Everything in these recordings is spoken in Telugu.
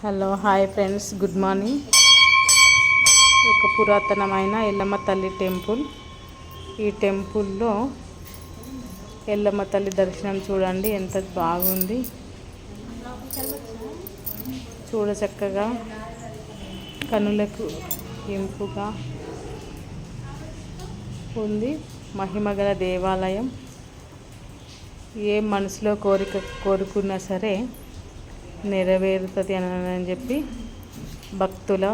Hello hi friends good morning. ఒక పురాతనమైన ఎల్లమ్మ తల్లి టెంపుల్. ఈ టెంపుల్లో ఎల్లమ్మ తల్లి దర్శనం చూడండి ఎంత బాగుంది. చూడ చక్కగా కనులకు ఇంపుగా ఉంది. మహిమగల దేవాలయం. ఏ మనసులో కోరిక కోరుకున్నా సరే నెరవేరుతుంది అని అని చెప్పి భక్తుల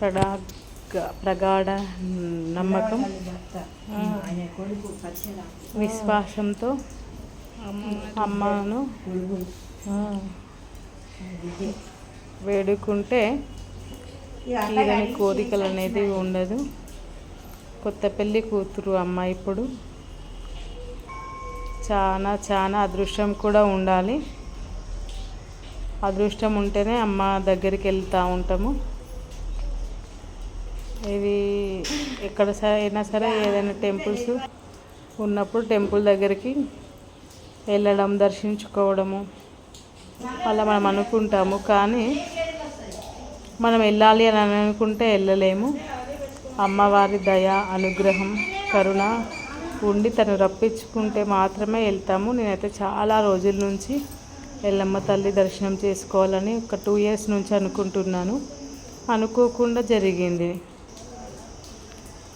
ప్రడా ప్రగాఢ నమ్మకం విశ్వాసంతో అమ్మను వేడుకుంటే తీరని కోరికలు అనేది ఉండదు. కొత్త పెళ్ళి కూతురు అమ్మ ఇప్పుడు. చాలా చాలా అదృష్టం కూడా ఉండాలి. అదృష్టం ఉంటేనే అమ్మ దగ్గరికి వెళ్తూ ఉంటాము. ఇది ఎక్కడ సరే అయినా సరే ఏదైనా టెంపుల్స్ ఉన్నప్పుడు టెంపుల్ దగ్గరికి వెళ్ళడం దర్శించుకోవడము అలా మనం అనుకుంటాము. కానీ మనం వెళ్ళాలి అని అనుకుంటే వెళ్ళలేము. అమ్మవారి దయ అనుగ్రహం కరుణ ఉండి తను రప్పించుకుంటే మాత్రమే వెళ్తాము. నేనైతే చాలా రోజుల నుంచి ఎల్లమ్మ తల్లి దర్శనం చేసుకోవాలని ఒక టూ ఇయర్స్ నుంచి అనుకుంటున్నాను. అనుకోకుండా జరిగింది.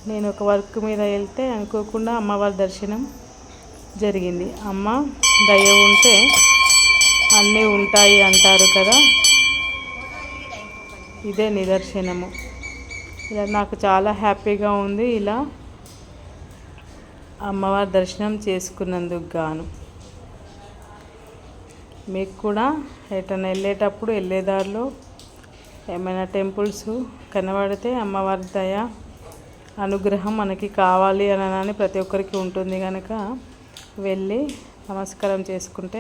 నేను ఒక వర్క్ మీద వెళ్తే అనుకోకుండా అమ్మవారి దర్శనం జరిగింది. అమ్మ దయ ఉంటే అన్నీ ఉంటాయి అంటారు కదా. ఇదే నిదర్శనము. ఇలా నాకు చాలా హ్యాపీగా ఉంది ఇలా అమ్మవారి దర్శనం చేసుకున్నందుకు గాను. మీకు కూడా ఎటైనా వెళ్ళేటప్పుడు వెళ్ళేదారిలో ఏమైనా టెంపుల్స్ కనబడితే అమ్మవారి దయ అనుగ్రహం మనకి కావాలి అని అని ప్రతి ఒక్కరికి ఉంటుంది కనుక వెళ్ళి నమస్కారం చేసుకుంటే